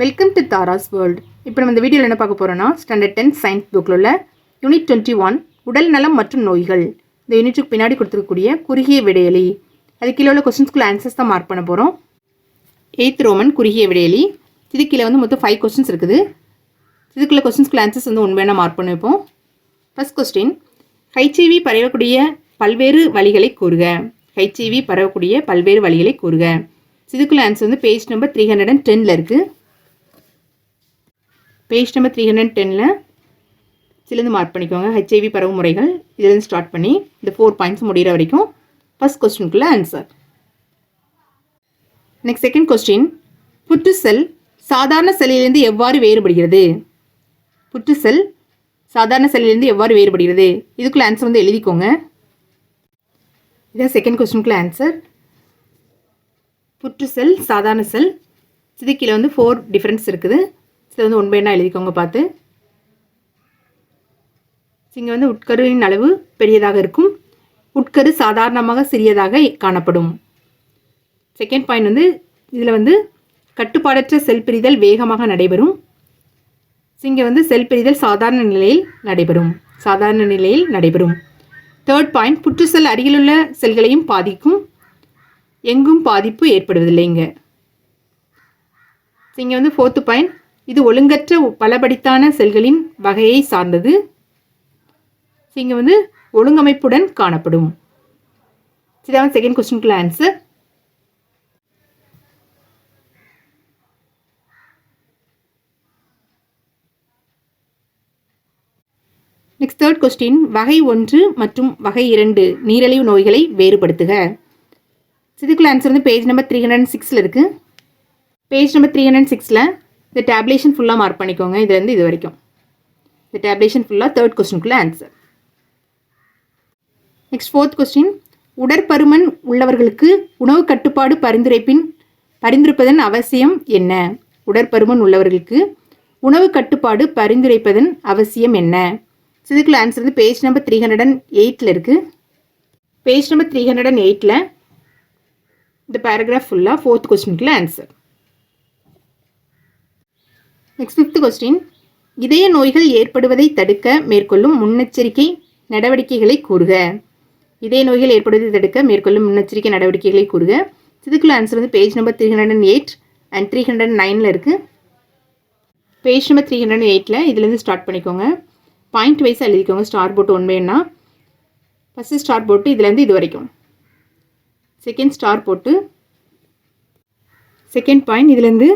Welcome to Tara's world இப்போ நம்ம இந்த வீடியோவில் என்ன பார்க்க போகிறோம்னா ஸ்டாண்டர்ட் டென் சயின்ஸ் புக்கில் உள்ள யூனிட் டுவெண்ட்டி ஒன் உடல் நலம் மற்றும் நோய்கள். இந்த யூனிட்டுக்கு பின்னாடி கொடுத்துருக்கக்கூடிய குறுகிய விடையலி. அது கீழே உள்ள கொஸ்டின்ஸ்குள்ள ஆன்சர்ஸ் தான் மார்க் பண்ண போகிறோம் எயித் ரோமன் குறுகிய விடையலி. இது கீழே வந்து மொத்தம் ஃபைவ் கொஸ்டின்ஸ் இருக்குது. இதுக்குள்ள கொஸ்டின்ஸ்குள்ள ஆன்சர்ஸ் வந்து உண்மையான மார்க் பண்ணி வைப்போம் கொஸ்டின் ஹைச்ஐவி பரவக்கூடிய பல்வேறு வழிகளை கூறுக. ஹைச்ஐவி பரவக்கூடிய பல்வேறு வழிகளை கூறுக. இதுக்குள்ள ஆன்சர் வந்து page number three hundred and டெனில் இருக்குது பேஜ் நம்பர் த்ரீ ஹண்ட்ரட் டெனில் சிலந்து மார்க் பண்ணிக்கோங்க. ஹெச்ஐவி பரவு முறைகள் இதுலேருந்து ஸ்டார்ட் பண்ணி இந்த ஃபோர் பாயிண்ட்ஸ் முடிகிற வரைக்கும் ஃபஸ்ட் கொஸ்டினுக்குள்ளே ஆன்சர் நெக்ஸ்ட் செகண்ட் கொஸ்டின் புற்று செல் சாதாரண செல்லிலிருந்து எவ்வாறு வேறுபடுகிறது? புற்று செல் சாதாரண செல்லிலிருந்து எவ்வாறு வேறுபடுகிறது? இதுக்குள்ள ஆன்சர் வந்து எழுதிக்கோங்க. இதான் செகண்ட் கொஸ்டினுக்குள்ள ஆன்சர் புற்று செல் சாதாரண செல். இதுக்கில் வந்து ஃபோர் டிஃப்ரென்ஸ் இருக்குது. இதில் வந்து ஒன் பை எழுதிக்கோங்க பார்த்து. இங்கே வந்து உட்கருவின் அளவு பெரியதாக இருக்கும். உட்கரு சாதாரணமாக சிறியதாக காணப்படும். செகண்ட் பாயிண்ட் வந்து இதில் வந்து கட்டுப்பாடற்ற செல் பிரிதல் வேகமாக நடைபெறும். இங்கே வந்து செல் பிரிதல் சாதாரண நிலையில் நடைபெறும். சாதாரண நிலையில் நடைபெறும். தேர்ட் பாயிண்ட் புற்றுசெல் அருகிலுள்ள செல்களையும் பாதிக்கும். எங்கும் பாதிப்பு ஏற்படுவதில்லை இங்கே. இங்கே வந்து ஃபோர்த்து பாயிண்ட் இது ஒழுங்கற்ற பலபடித்தான செல்களின் வகையை சார்ந்தது. இங்கே வந்து ஒழுங்கமைப்புடன் காணப்படும். இதான் செகண்ட் கொஸ்டினுக்குள்ள ஆன்சர் நெக்ஸ்ட் தேர்ட் கொஸ்டின் வகை ஒன்று மற்றும் வகை இரண்டு நீரிழிவு நோய்களை வேறுபடுத்துக. இதுக்குள்ள ஆன்சர் வந்து பேஜ் நம்பர் த்ரீ ஹண்ட்ரட் சிக்ஸில் இருக்குது பேஜ் நம்பர் த்ரீ ஹண்ட்ரட் சிக்ஸில் இந்த டேப்லேஷன் ஃபுல்லாக மார்க் பண்ணிக்கோங்க. இதுலேருந்து இது வரைக்கும். இந்த டேப்லேஷன் ஃபுல்லாக தேர்ட் கொஸ்டினுக்குள்ளே ஆன்சர் நெக்ஸ்ட் ஃபோர்த் கொஸ்டின் உடற்பருமன் உள்ளவர்களுக்கு உணவு கட்டுப்பாடு பரிந்துரைப்பின் பரிந்துரைப்பதன் அவசியம் என்ன? உடற்பருமன் உள்ளவர்களுக்கு உணவு கட்டுப்பாடு பரிந்துரைப்பதன் அவசியம் என்ன? இதுக்குள்ள ஆன்சர் வந்து page number three hundred and எயிட்டில் இருக்குது page number three hundred and எயிட்டில் இந்த பேராகிராஃப் ஃபுல்லாக ஃபோர்த் கொஸ்டினுக்குள்ள ஆன்சர் நெக்ஸ்ட் ஃபிஃப்த் கொஸ்டின் இதய நோய்கள் ஏற்படுவதை தடுக்க மேற்கொள்ளும் முன்னெச்சரிக்கை நடவடிக்கைகளை கூறுக. இதய நோய்கள் ஏற்படுவதை தடுக்க மேற்கொள்ளும் முன்னெச்சரிக்கை நடவடிக்கைகளை கூறுக. இதுக்குள்ள ஆன்சர் வந்து page number three hundred and eight and three hundred நைனில் இருக்குது பேஜ் நம்பர் த்ரீ ஹண்ட்ரட் எயிட்டில் இதுலேருந்து ஸ்டார்ட் பண்ணிக்கோங்க. பாயிண்ட் வைஸாக எழுதிக்கோங்க. ஸ்டார் போட்டு ஒன் வேணா ஃபஸ்ட்டு ஸ்டார் போட்டு இதுலேருந்து இது வரைக்கும். செகண்ட் ஸ்டார் போட்டு செகண்ட் பாயிண்ட் இதுலேருந்து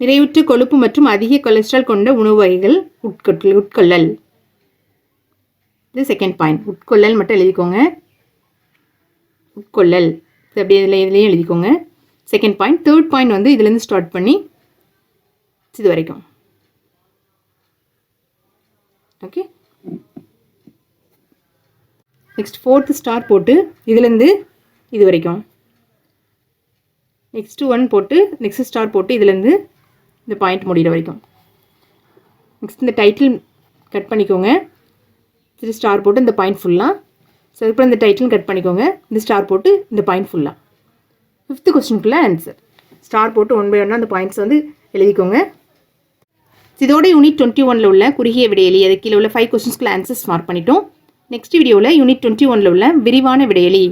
நிறைவுற்ற கொழுப்பு மற்றும் அதிக கொலஸ்ட்ரால் கொண்ட உணவு வகைகள் உட்கொள் உட்கொள்ளல். இது செகண்ட் பாயிண்ட் உட்கொள்ளல் மட்டும் எழுதிக்கோங்க. உட்கொள்ளல். இது அப்படியே இதில் இதுலேயும் எழுதிக்கோங்க. செகண்ட் பாயிண்ட் தேர்ட் பாயிண்ட் வந்து இதுலேருந்து ஸ்டார்ட் பண்ணி இது வரைக்கும். ஓகே நெக்ஸ்ட் ஃபோர்த்து ஸ்டார் போட்டு இதுலேருந்து இது வரைக்கும். நெக்ஸ்ட்டு ஒன் போட்டு நெக்ஸ்ட் ஸ்டார் போட்டு இதுலேருந்து இந்த பாயிண்ட் முடிகிற வரைக்கும். நெக்ஸ்ட் இந்த டைட்டில் கட் பண்ணிக்கோங்க. சரி ஸ்டார் போட்டு இந்த பாயிண்ட் ஃபுல்லாக ஸோ அதுக்கப்புறம் இந்த டைட்டில் கட் பண்ணிக்கோங்க. இந்த ஸ்டார் போட்டு இந்த பாயிண்ட் ஃபுல்லாக ஃபிஃப்த்து கொஸ்டினுக்குள்ளே ஆன்சர் ஸ்டார் போட்டு ஒன் பை ஒன்னாக அந்த பாயிண்ட்ஸ் வந்து எழுதிக்கோங்க. இதோட யூனிட் டுவெண்ட்டி ஒனில் உள்ள குறுகிய விடையலி அது கீழே உள்ள ஃபைவ் கொஸ்டின்ஸ்க்குள்ள ஆன்சர்ஸ் மார்க் பண்ணிட்டோம். நெக்ஸ்ட் வீடியோவில் யூனிட் டுவெண்ட்டி ஒனில் உள்ள விரிவான விடையலி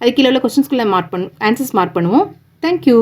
அது கீழே உள்ள கொஸ்டின்ஸ்குள்ளே மார்க் பண்ணு ஆன்சர்ஸ் மார்க் பண்ணுவோம். Thank you